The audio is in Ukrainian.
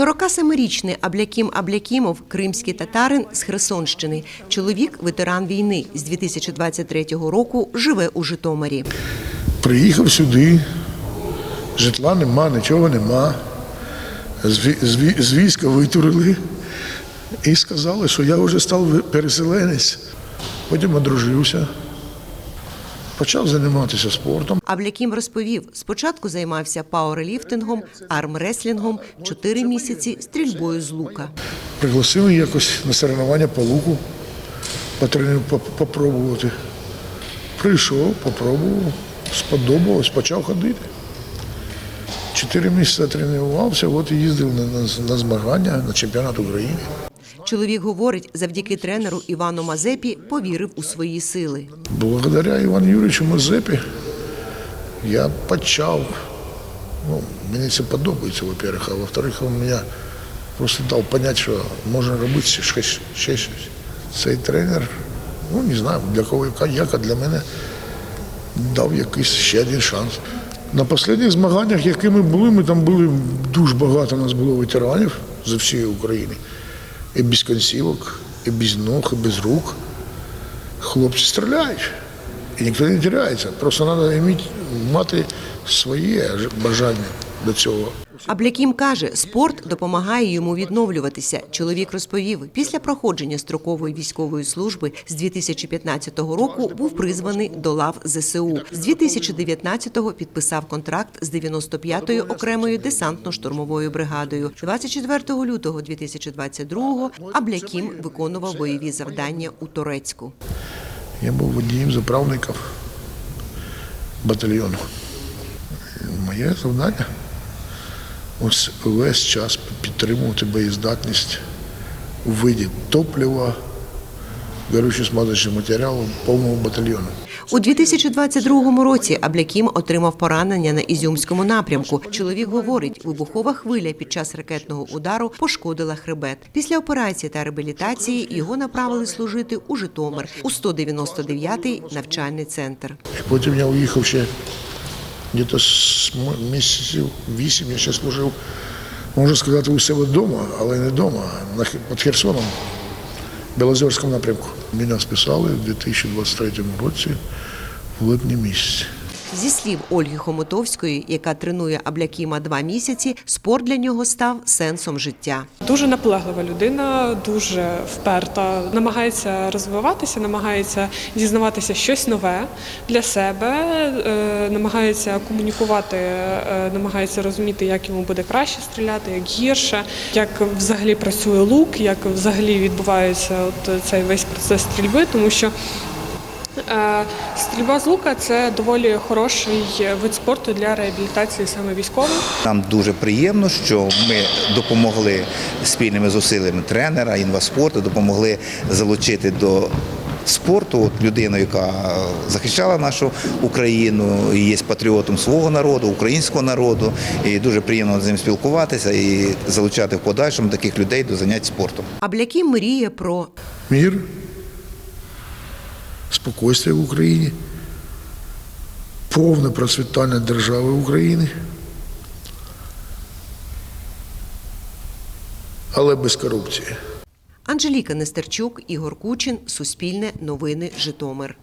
47-річний Аблякім Аблякімов, кримський татарин з Херсонщини. Чоловік – ветеран війни. З 2023 року живе у Житомирі. Приїхав сюди, житла нема, нічого нема. З ві- з ві- з війська витурили і сказали, що я вже став переселенець. Потім одружився, почав займатися спортом. Аблякім розповів, спочатку займався пауерліфтингом, армреслінгом, 4 місяці стрільбою з лука. Пригласили якось на соревнування по луку, попробувати. Прийшов, попробував, сподобалось, почав ходити. Чотири місяці тренувався, от і їздив на, на, на змагання на чемпіонат України. Чоловік говорить, завдяки тренеру Івану Мазепі повірив у свої сили. Благодаря Івану Юрійовичу Мазепі я почав. Ну, мені це подобається, во-первых, а во-вторых, він мені просто дав зрозуміти, що можна робити ще, щось- ще щось. Цей тренер, ну не знаю, для кого як, а для мене дав якийсь ще один шанс. На останніх змаганнях, які ми були, ми там були дуже багато у нас було ветеранів з всієї України. І без консівок, і без ног, і без рук. Хлопці стріляють. І ніхто не тіряється. Просто треба мати своє бажання до цього. Аблякім каже, спорт допомагає йому відновлюватися. Чоловік розповів, після проходження строкової військової служби з 2015 року був призваний до лав ЗСУ. З 2019-го підписав контракт з 95-ю окремою десантно-штурмовою бригадою. 24 лютого 2022-го Аблякім виконував бойові завдання у Торецьку. Я був водієм заправників батальйону. Моє завдання ось весь час підтримувати боєздатність у виді топлива, горючо-смазочних матеріалів повного батальйону. У 2022 році Аблякім отримав поранення на Ізюмському напрямку. Чоловік говорить, вибухова хвиля під час ракетного удару пошкодила хребет. Після операції та реабілітації його направили служити у Житомир у 199-й навчальний центр. Потім я уїхав ще десь місяців вісім, я ще служив, можна сказати, у себе вдома, але не вдома, під Херсоном, в Білозерському напрямку. Мене списали в 2023 році в липні місяці. Зі слів Ольги Хомутовської, яка тренує Аблякіма два місяці, спорт для нього став сенсом життя. Дуже наполеглива людина, дуже вперта, намагається розвиватися, намагається дізнаватися щось нове для себе, е, намагається комунікувати, е, намагається розуміти, як йому буде краще стріляти, як гірше, як взагалі працює лук, як взагалі відбувається от цей весь процес стрільби, тому що. Е, Стрільба з лука це доволі хороший вид спорту для реабілітації саме військових. Нам дуже приємно, що ми допомогли спільними зусиллями тренера, інваспорту, допомогли залучити до спорту от людину, яка захищала нашу Україну, і є патріотом свого народу, українського народу. І дуже приємно з ним спілкуватися і залучати в подальшому таких людей до занять спортом. Аблякім мріє про Мір, спокійствие в Україні, повне процвітання держави України, але без корупції. Анжеліка Нестерчук, Ігор Кучин, Суспільне, Новини, Житомир.